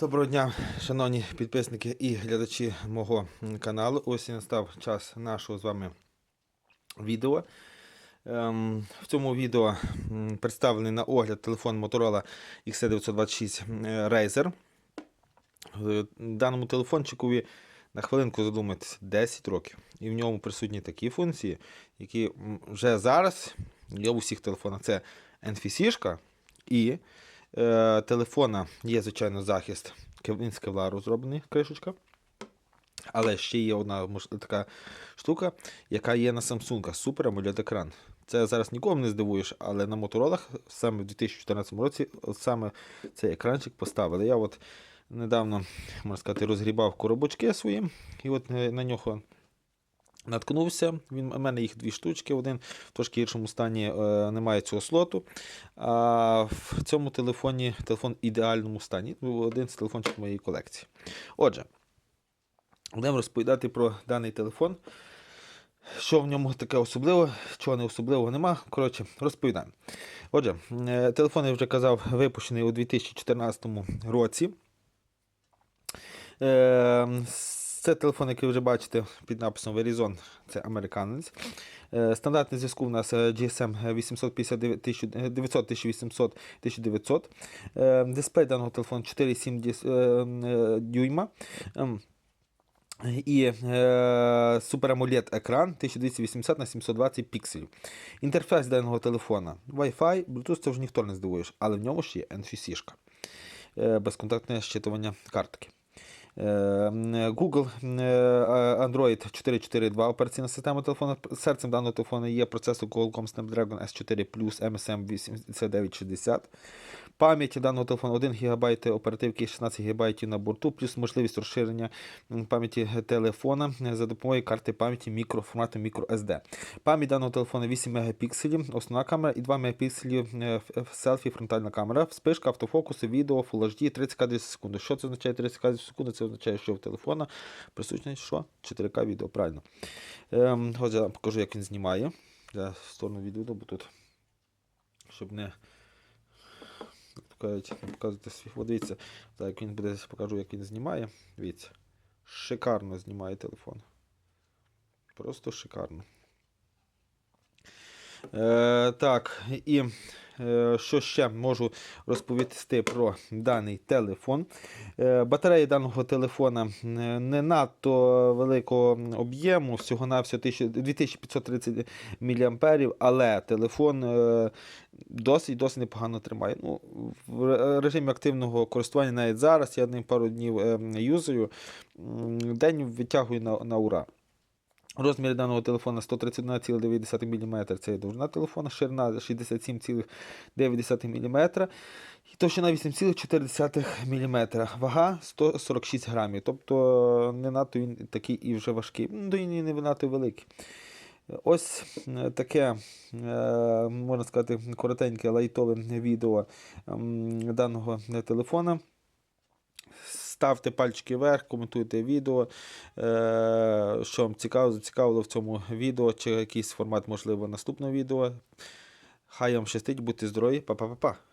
Доброго дня, шановні підписники і глядачі мого каналу. Ось і настав час нашого з вами відео. Ем, в цьому відео представлений на огляд телефон Motorola XC926 е, Razer. Даному телефончикові на хвилинку задумайтесь 10 років. І в ньому присутні такі функції, які вже зараз є у всіх телефонах. Це NFC-шка і е, телефона є, звичайно, захист. Він з кевлару зроблений кришечка. Але ще є одна така штука, яка є на Samsung Super AMOLED екран. Це зараз нікого не здивуєш, але на моторолах саме в 2014 році саме цей екранчик поставили. Я от недавно, можна сказати, розгрібав коробочки свої, і от е, на нього наткнувся. Він, у мене їх дві штучки, один в трошки гіршому стані е, немає цього слоту. А в цьому телефоні телефон в ідеальному стані. Ну, Один з телефончиків моєї колекції. Отже, будемо розповідати про даний телефон. Що в ньому таке особливе, чого не особливого нема. Коротше, розповідаємо. Отже, е, телефон, я вже казав, випущений у 2014 році. Е, Це телефон, який вже бачите під написом Verizon, це американець. Е, Стандартний зв'язку у нас GSM 859 900 1800 1900. Е, Дисплей даного телефону 4,7 дис- е, е, дюйма. Ем, І е, Super AMOLED екран 1280 на 720 пікселів. Інтерфейс даного телефона Wi-Fi, Bluetooth це вже ніхто не здивуєш, але в ньому ще є NFC-шка. Е, безконтактне щитування картки. Е, Google е, Android 442 операційна система телефону. Серцем даного телефону є процесор Qualcomm Snapdragon S4 Plus MSM8960 пам'яті даного телефону 1 ГБ оперативки 16 ГБ на борту, плюс можливість розширення пам'яті е, телефона е, за допомогою карти пам'яті мікроформату microSD. Пам'ять даного телефону 8 Мп, основна камера і 2 Мп, е, селфі фронтальна камера, вспишка автофокусу, відео, Full HD 30 кадрів за секунду. Що це означає 30 кадрів за секунду? Це означає, що в телефона присутнє що? 4К відео, правильно. Ем, Отже, я покажу, як він знімає. Я сторону відео, бо тут, щоб не кажуть, показувати свій. О, дивіться, так, він буде, покажу, як він знімає. Дивіться. Шикарно знімає телефон. Просто шикарно. Е, так, і що ще можу розповісти про даний телефон. Е, батарея даного телефона е, не надто великого об'єму, всього-навсього 1000 2530 мА, але телефон е, досить досить непогано тримає. Ну, в режимі активного користування навіть зараз я ним пару днів е, юзаю, день витягую на, на ура. Розмір даного телефона 131,9 мм, це довжина телефона, ширина 67,9 мм, і товщина 8,4 мм, вага 146 грамів. Тобто не надто він такий і вже важкий, ну не надто великий. Ось е, таке, е, можна сказати, коротеньке лайтове відео даного телефона. Ставте пальчики вверх, коментуйте відео, е, що вам цікаво, зацікавило в цьому відео, чи якийсь формат, можливо, наступного відео. Хай вам щастить, будьте здорові, па-па-па-па.